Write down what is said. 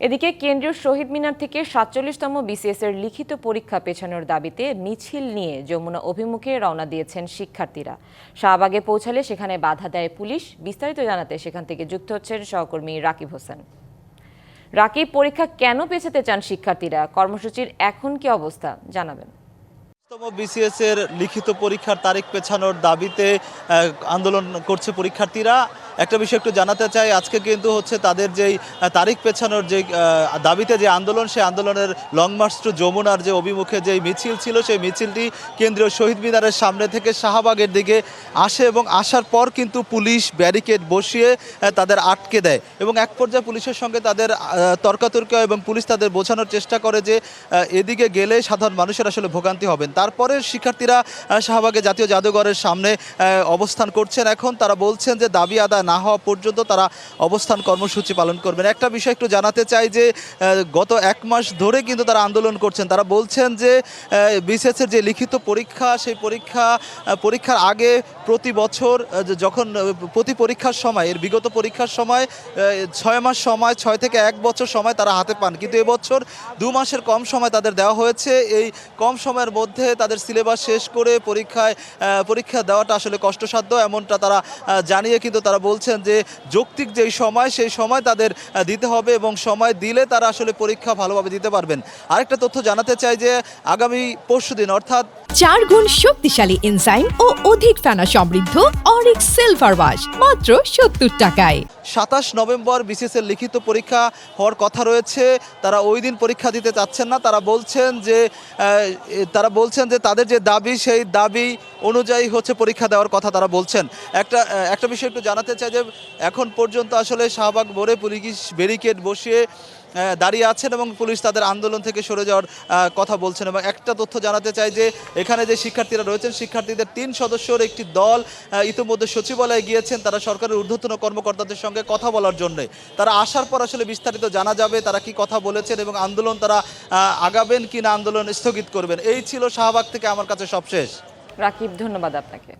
এদিকে কেন্দ্রীয় শহীদ মিনার থেকে সাতচল্লিশতম বিসিএস এর লিখিত পরীক্ষা পেছানোর দাবিতে মিছিল নিয়ে যমুনা অভিমুখে রওনা দিয়েছেন শিক্ষার্থীরা। শাহবাগে পৌঁছালে সেখানে বাধা দেয় পুলিশ। বিস্তারিত জানাতে সেখান থেকে যুক্ত হচ্ছেন সহকর্মী রাকিব হোসেন। রাকিব, পরীক্ষা কেন পেছাতে চান শিক্ষার্থীরা? কর্মসূচির এখন কি অবস্থা? জানাবেন। তম বিসিএস এর লিখিত পরীক্ষার তারিখ পেছানোর দাবিতে আন্দোলন করছে পরীক্ষার্থীরা। একটা বিষয় একটু জানাতে চাই, আজকে কিন্তু হচ্ছে তাদের যেই তারিখ পেছানোর যে দাবিতে যে আন্দোলন, সেই আন্দোলনের লং মার্চ টু যমুনার যে অভিমুখে যে মিছিল ছিল, সেই মিছিলটি কেন্দ্রীয় শহীদ মিনারের সামনে থেকে শাহবাগের দিকে আসে এবং আসার পর কিন্তু পুলিশ ব্যারিকেড বসিয়ে তাদের আটকে দেয় এবং এক পর্যায়ে পুলিশের সঙ্গে তাদের তর্কাতর্কি এবং পুলিশ তাদের বোঝানোর চেষ্টা করে যে এদিকে গেলে সাধারণ মানুষের আসলে ভোগান্তি হবেন। তারপরে শিক্ষার্থীরা শাহবাগে জাতীয় জাদুঘরের সামনে অবস্থান করছেন। এখন তারা বলছেন যে দাবি আদায় না হওয়া পর্যন্ত তারা অবস্থান কর্মসূচি পালন করবেন। একটা বিষয় একটু জানাতে চাই যে গত এক মাস ধরে কিন্তু তারা আন্দোলন করছেন। তারা বলছেন যে বিসিএস এর যে লিখিত পরীক্ষা, সেই পরীক্ষা পরীক্ষার আগে প্রতি বছর যখন প্রতি পরীক্ষার সময়, এর বিগত পরীক্ষার সময় ছয় মাস সময়, ছয় থেকে এক বছর সময় তারা হাতে পান। কিন্তু এবছর দু মাসের কম সময় তাদের দেওয়া হয়েছে। এই কম সময়ের মধ্যে তাদের সিলেবাস শেষ করে পরীক্ষায় পরীক্ষা দেওয়াটা আসলে কষ্টসাধ্য, এমনটা তারা জানিয়ে কিন্তু তারা বলছেন যে যৌক্তিক যেই সময়, সেই সময় তাদের দিতে হবে এবং সময় দিলে তারা আসলে পরীক্ষা ভালোভাবে দিতে পারবেন। আরেকটা তথ্য জানাতে চাই যে আগামী পরশু দিন অর্থাৎ চার গুণ শক্তিশালী এনজাইম ও অধিক ফেনা সমৃদ্ধ অরিক সিলভার ওয়াশ, মাত্র সত্তর টাকায়। সাতাশ নভেম্বর বিসিএস এর লিখিত পরীক্ষা হওয়ার কথা রয়েছে। তারা ওই দিন পরীক্ষা দিতে চাচ্ছেন না। তারা বলছেন যে তারা বলছেন যে তাদের যে দাবি, সেই দাবি অনুযায়ী হচ্ছে পরীক্ষা দেওয়ার কথা তারা বলছেন। একটা একটা বিষয় একটু জানাতে চাই যে, এখন পর্যন্ত আসলে শাহবাগ মোড়ে পুলিশ ব্যারিকেড বসিয়ে দাঁড়িয়ে আছেন এবং পুলিশ তাদের আন্দোলন থেকে সরে যাওয়ার কথা বলছেন। এবং একটা তথ্য জানাতে চাই যে, এখানে যে শিক্ষার্থীরা রয়েছেন, শিক্ষার্থীদের তিন সদস্যর একটি দল ইতিমধ্যে সচিবালয়ে গিয়েছেন তারা সরকারের ঊর্ধ্বতন কর্মকর্তাদের সঙ্গে কথা বলার জন্য। তারা আসার পর আসলে বিস্তারিত জানা যাবে তারা কি কথা বলেছেন এবং আন্দোলন তারা আগাবেন কি না আন্দোলন স্থগিত করবেন। এই ছিল শাহবাগ থেকে আমার কাছে সবশেষ। রাকিব, ধন্যবাদ আপনাকে।